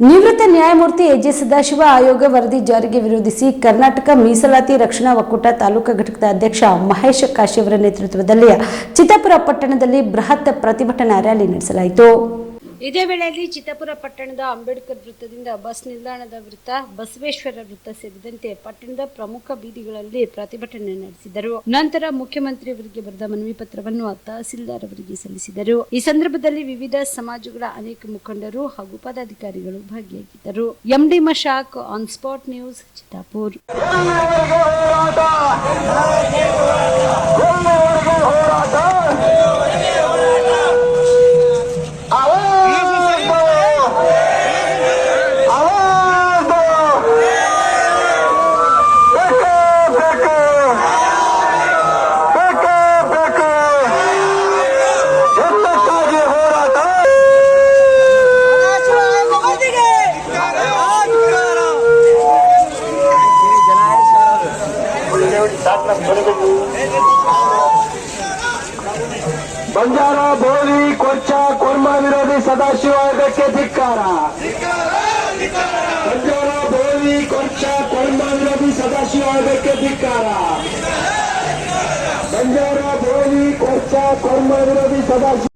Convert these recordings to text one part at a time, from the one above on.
ನಿವೃತ್ತ ನ್ಯಾಯಮೂರ್ತಿ ಎಜೆ ಸದಾಶಿವ ಆಯೋಗ ವರದಿ ಜಾರಿಗೆ ವಿರೋಧಿಸಿ ಕರ್ನಾಟಕ ಮೀಸಲಾತಿ ರಕ್ಷಣಾ ಒಕ್ಕೂಟ ತಾಲೂಕಾ ಘಟಕದ ಅಧ್ಯಕ್ಷ ಮಹೇಶ್ ಕಾಶಿ ಅವರ ನೇತೃತ್ವದಲ್ಲಿ ಚಿತ್ತಾಪುರ ಪಟ್ಟಣದಲ್ಲಿ ಬೃಹತ್ ಪ್ರತಿಭಟನಾ ರ್ಯಾಲಿ ನಡೆಸಲಾಯಿತು. ಇದೇ ವೇಳೆಯಲ್ಲಿ ಚಿತ್ತಾಪುರ ಪಟ್ಟಣದ ಅಂಬೇಡ್ಕರ್ ವೃತ್ತದಿಂದ ಬಸ್ ನಿಲ್ದಾಣದ ವೃತ್ತ, ಬಸವೇಶ್ವರ ವೃತ್ತ ಸೇರಿದಂತೆ ಪಟ್ಟಣದ ಪ್ರಮುಖ ಬೀದಿಗಳಲ್ಲಿ ಪ್ರತಿಭಟನೆ ನಡೆಸಿದರು. ನಂತರ ಮುಖ್ಯಮಂತ್ರಿ ಅವರಿಗೆ ಬರೆದ ಮನವಿ ಪತ್ರವನ್ನು ತಹಸೀಲ್ದಾರ್ ಅವರಿಗೆ ಸಲ್ಲಿಸಿದರು. ಈ ಸಂದರ್ಭದಲ್ಲಿ ವಿವಿಧ ಸಮಾಜಗಳ ಅನೇಕ ಮುಖಂಡರು ಹಾಗೂ ಪದಾಧಿಕಾರಿಗಳು ಭಾಗಿಯಾಗಿದ್ದರು. MD Mashak, on spot news, Chittapur. Banjar बोली बोरी कोर्चा, कुर्मा विरोधी सदाशिव के धिकार बंजार बोरी कोर्चा, कुर्मा विरोधी सदाशिव के धिकार बंजार बोली, कोर्चा, कुर्मा विरोधी Sadashiv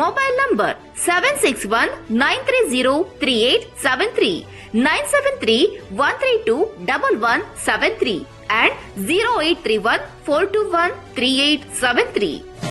mobile number seven six one nine three zero three eight seven three nine seven three one three two double one seven three and zero eight three one four two one three eight seven three